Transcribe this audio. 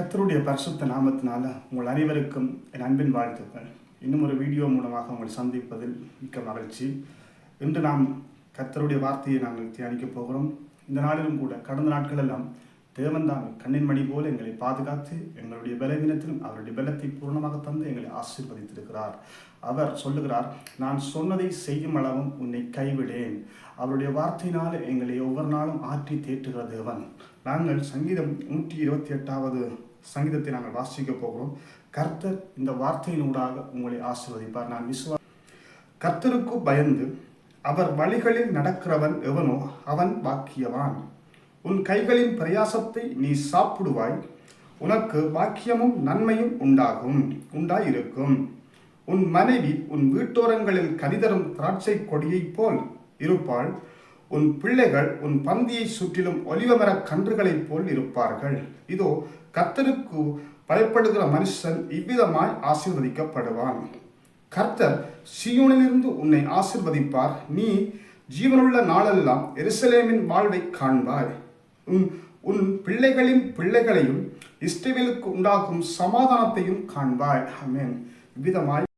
கத்தருடைய பரிசுத்த நாமத்தினால உங்கள் அனைவருக்கும் என் அன்பின் வாழ்த்துக்கள். இன்னும் ஒரு வீடியோ மூலமாக உங்களை சந்திப்பதில் மிக்க மகிழ்ச்சி. இன்று நாம் கத்தருடைய வார்த்தையை நாங்கள் தியானிக்கப் போகிறோம். இந்த நாளிலும் கூட கடந்த நாட்களெல்லாம் தேவன் தாமே கண்ணின் மணி போல எங்களை பாதுகாத்து எங்களுடைய பலவீனத்திலும் அவருடைய பலத்தை பூர்ணமாக தந்து எங்களை ஆசீர்வதித்திருக்கிறார். அவர் சொல்லுகிறார் நான் சொன்னதை செய்யும் அளவும் உன்னை கைவிடேன். அவருடைய வார்த்தையினால் எங்களை ஒவ்வொரு நாளும் ஆற்றி தேற்றுகிற தேவன். நாங்கள் சங்கீதம் நூற்றி இருபத்தி எட்டாவது சங்கீதத்தை நாங்கள் வாசிக்க போகிறோம். கர்த்தர் இந்த வார்த்தையினூடாக உங்களை ஆசிர்வதிப்பார். நான் விசுவா கர்த்தருக்கு பயந்து அவர் வழிகளில் நடக்கிறவன் எவனோ அவன் பாக்கியவான் உன் கைகளின் பிரயாசத்தை நீ சாப்பிடுவாய். உனக்கு பாக்கியமும் நன்மையும் உண்டாகும் உண்டாயிருக்கும். உன் மனைவி உன் வீட்டோரங்களில் கனிதரும் திராட்சை கொடியைப் போல் இருப்பாள். உன் பிள்ளைகள் உன் பந்தியை சுற்றிலும் ஒலிவமர கன்றுகளைப் போல் இருப்பார்கள். இதோ கர்த்தருக்கு பயப்படுகிற மனுஷன் இவ்விதமாய் ஆசீர்வதிக்கப்படுவான். கர்த்தர் சியோனிலிருந்து உன்னை ஆசிர்வதிப்பார். நீ ஜீவனுள்ள நாளெல்லாம் எருசலேமின் வாழ்வை காண்பாய். உன் உன் பிள்ளைகளின் பிள்ளைகளையும் இஸ்ரவேலுக்கு உண்டாகும் சமாதானத்தையும் காண்பாய். ஆமென். இவ்விதமாய்